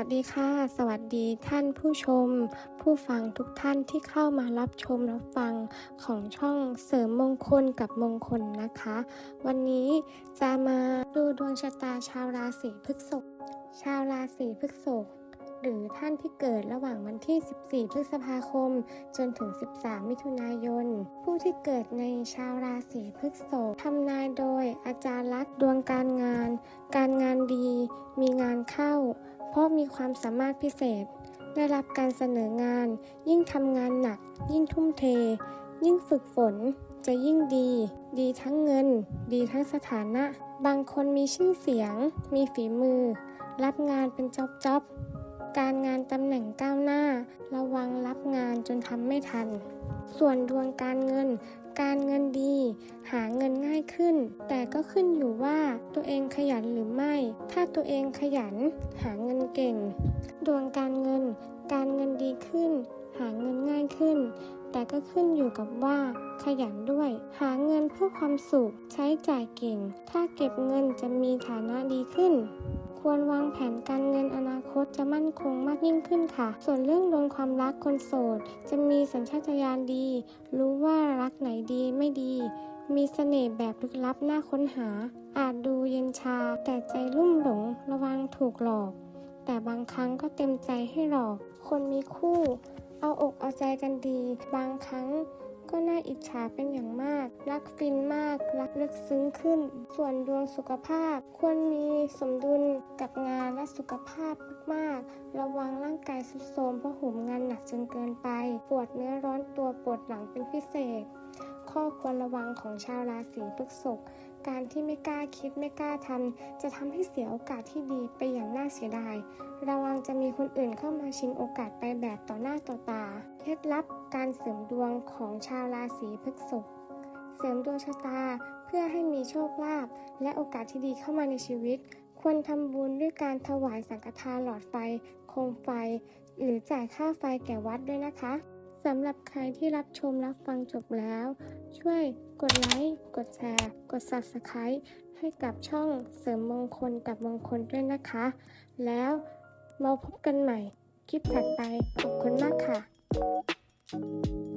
วัสดีค่ะ สวัสดีท่านผู้ชม ผู้ฟังทุกท่านที่เข้ามารับชมรับฟังของช่องเสริมมงคลกับมงคลนะคะ วันนี้จะมาดูดวงชะตาชาวราศีพฤษภชาวราศีพฤษภหรือท่านที่เกิดระหว่างวันที่ 14 พฤษภาคม จนถึง 13 มิถุนายน ผู้ที่เกิดในชาวราศีพฤษภทำนายโดยอาจารย์ลักษ์ดวงการงาน การงานดี มีงานเข้า เพราะมีความสามารถพิเศษ ได้รับการเสนองาน ยิ่งทำงานหนัก ยิ่งทุ่มเท ยิ่งฝึกฝน จะยิ่งดี ดีทั้งเงิน ดีทั้งสถานะ บางคนมีชื่อเสียง มีฝีมือ รับงานเป็นจ็อบจ็อบการงานตำแหน่งก้าวหน้า ระวังรับงานจนทำไม่ทัน ส่วนดวงการเงิน การเงินดี หา ขึ้น แต่ก็ขึ้นอยู่ว่าตัวเองขยันหรือไม่ ถ้าตัวเองขยัน หาเงินเก่ง ดวงการเงิน การเงินดีขึ้น หาเงินง่ายขึ้น แต่ก็ขึ้นอยู่กับว่าขยันด้วย หาเงินเพื่อความสุข ใช้จ่ายเก่ง ถ้าเก็บเงินจะมีฐานะดีขึ้น ควรวางแผนการเงินอนาคตจะมั่นคงมากยิ่งขึ้นค่ะ ส่วนเรื่องดวงความรักคนโสด จะมีสัญชาตญาณดี รู้ว่ารักไหนดีไม่ดี มีเสน่ห์แบบลึกลับน่าค้นหา อาจดูเย็นชา แต่ใจลุ่มหลงระวังถูกหลอก แต่บางครั้งก็เต็มใจให้หลอก คนมีคู่ เอาอกเอาใจกันดี บางครั้งก็น่าอิจฉาเป็นอย่างมาก รักฟินมาก รักลึกซึ้งขึ้น ส่วนดวงสุขภาพ ควรมีสมดุลกับงานและสุขภาพมากๆ ระวังร่างกายสุดโทรมเพราะหุมงานหนักจนเกินไป ปวดเนื้อร้อนตัวปวดหลังเป็นพิเศษ ข้อควรระวังของชาวราศีพฤษภการที่ไม่กล้าคิดไม่กล้าทำจะทำให้เสียโอกาสที่ดีไปอย่างน่าเสียดาย ระวังจะมีคนอื่นเข้ามาชิงโอกาสไปแบบต่อหน้าต่อตา เคล็ดลับการเสริมดวงของชาวราศีพฤษภเสริมดวงชะตาเพื่อให้มีโชคลาภและโอกาสที่ดีเข้ามาในชีวิต ควรทำบุญด้วยการถวายสังฆทานหลอดไฟ โคมไฟ หรือจ่ายค่าไฟแก่วัดด้วยนะคะ สำหรับใครที่รับชมรับฟังจบแล้ว ช่วยกดไลค์ กดแชร์ กด Subscribe ให้กับช่องเสริมมงคลกับมงคลด้วยนะคะ แล้วมาพบกันใหม่คลิปถัดไปขอบคุณมากค่ะ